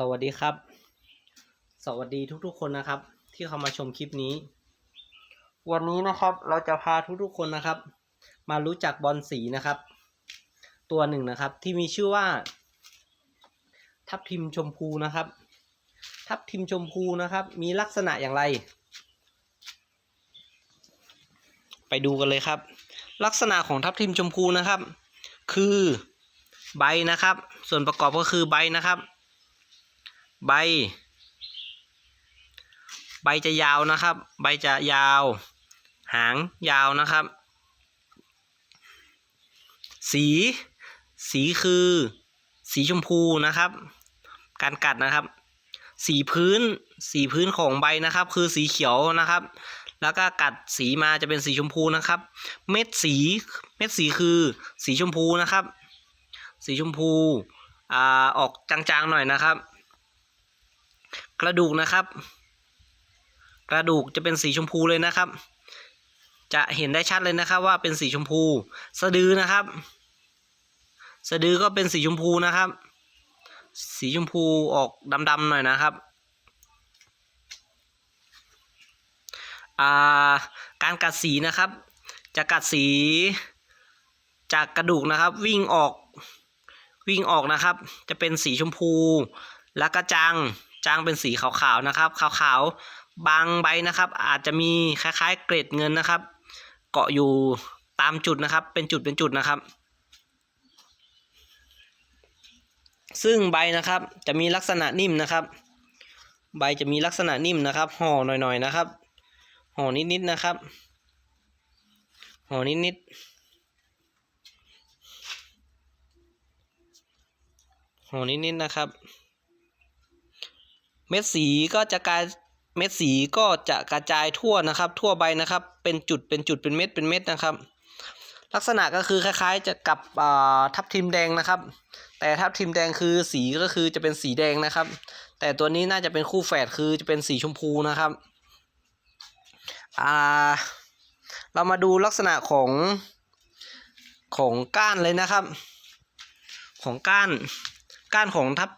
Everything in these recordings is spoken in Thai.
สวัสดีครับ สวัสดีทุกๆคนนะครับ ที่เข้ามาชมคลิปนี้ วันนี้นะครับเราจะพาทุกๆคนนะครับ มารู้จักบอลสีนะครับ ตัวหนึ่งนะครับที่มีชื่อว่า ทับทิมชมพูนะครับ ทับทิมชมพูนะครับ มีลักษณะอย่างไร ไปดูกันเลยครับ ลักษณะของทับทิมชมพูนะครับ คือใบนะครับ ส่วนประกอบก็คือใบนะครับ ใบ ใบจะยาวนะครับ ใบจะยาว หางยาวนะครับ สี สีคือ สีชมพูนะครับ การกัดนะครับ สีพื้น สีพื้นของใบนะครับ คือสีเขียวนะครับ แล้วก็กัดสีมาจะเป็นสีชมพูนะครับ เม็ดสี เม็ดสีคือ สีชมพูนะครับ สีชมพู อ่า ออกจางๆหน่อยนะครับ กระดูกนะครับ กระดูกจะเป็นสีชมพูเลยนะครับ จะเห็นได้ชัดเลยนะครับว่าเป็นสีชมพู สะดือนะครับ สะดือก็เป็นสีชมพูนะครับ สีชมพูออกดำๆหน่อยนะครับาการกัดสีนะครับ จะกัดสีจากกระดูกนะครับ วิ่งออกวิ่งออกนะครับ จะเป็นสีชมพูแล้วก็จาง จางเป็นสีขาวๆนะครับ ขาวๆ บางใบนะครับ อาจจะมีคล้ายๆ เกล็ดเงินนะครับ เกาะอยู่ตามจุดนะครับ เป็นจุดเป็นจุดนะครับ ซึ่งใบนะครับจะมีลักษณะนิ่มนะครับ ใบจะมีลักษณะนิ่มนะครับห่อหน่อยๆนะครับห่อนิดๆนะครับห่อนิดๆห่อนิดๆนะครับ เม็ดสีก็จะกลายเม็ดสีก็จะกระจายทั่วนะครับ ทั่วใบนะครับ เป็นจุดเป็นจุดเป็นเม็ดเป็นเม็ดนะครับ ลักษณะก็คือคล้ายๆ จะกับอ่าทับทิมแดงนะครับ แต่ทับทิมแดงคือสีก็คือจะเป็นสีแดงนะครับ แต่ตัวนี้น่าจะเป็นคู่แฝดคือจะเป็นสีชมพูนะครับอ่าเรามาดูลักษณะของของก้านเลยนะครับ ของก้านก้านของทับ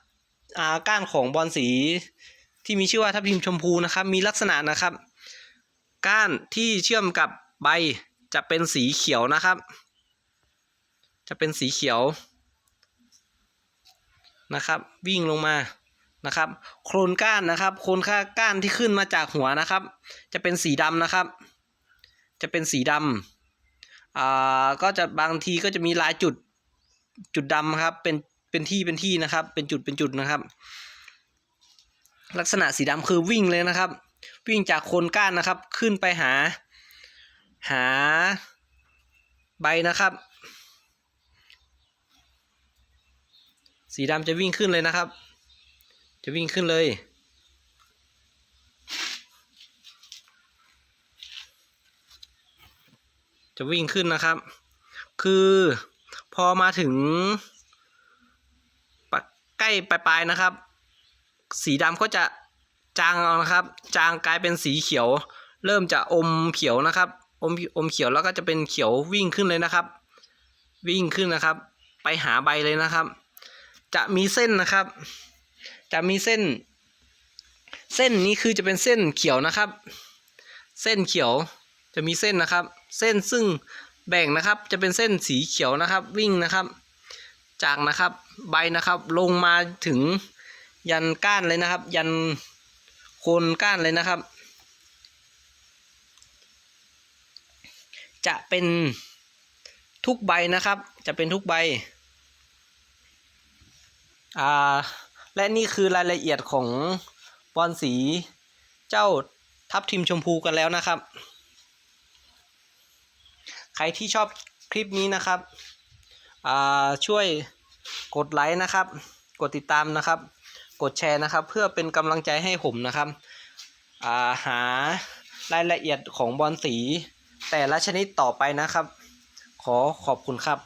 อ่าก้านของบอลสีที่มีชื่อว่าทับทิมชมพูนะครับ มีลักษณะนะครับ ก้านที่เชื่อมกับใบจะเป็นสีเขียวนะครับ จะเป็นสีเขียวนะครับ วิ่งลงมานะครับ โครงก้านนะครับ โคลนค่าก้านที่ขึ้นมาจากหัวนะครับ จะเป็นสีดำนะครับ จะเป็นสีดำอ่าก็จะบางทีก็จะมีลายจุดจุดดำครับ เป็น เป็นที่เป็นที่นะครับ เป็นจุดเป็นจุดนะครับ ลักษณะสีดำคือวิ่งเลยนะครับ วิ่งจากโคนก้านนะครับ ขึ้นไปหา หาใบนะครับ สีดำจะวิ่งขึ้นเลยนะครับ จะวิ่งขึ้นเลยจะวิ่งขึ้นนะครับ คือพอมาถึง ใกล้ปลายๆนะครับ สีดำก็จะจางเอานะครับ จางกลายเป็นสีเขียว เริ่มจะอมเขียวนะครับ อมอมเขียวแล้วก็จะเป็นเขียววิ่งขึ้นเลยนะครับ วิ่งขึ้นนะครับ ไปหาใบเลยนะครับ จะมีเส้นนะครับ จะมีเส้น เส้นนี้คือจะเป็นเส้นเขียวนะครับ เส้นเขียวจะมีเส้นนะครับ เส้นซึ่งแบ่งนะครับจะเป็นเส้นสีเขียวนะครับ วิ่งนะครับ จากนะครับใบนะครับลงมาถึงยันก้านเลยนะครับ ยันโคนก้านเลยนะครับ จะเป็นทุกใบนะครับ จะเป็นทุกใบอ่าและนี่คือรายละเอียดของบอลสีเจ้าทับทิมชมพูกันแล้วนะครับ ใครที่ชอบคลิปนี้นะครับ ช่วยกดไลค์นะครับ กดติดตามนะครับ กดแชร์นะครับ เพื่อเป็นกำลังใจให้ผมนะครับาหารายละเอียดของบอลสีแต่ละชนิดต่อไปนะครับ ขอขอบคุณครับ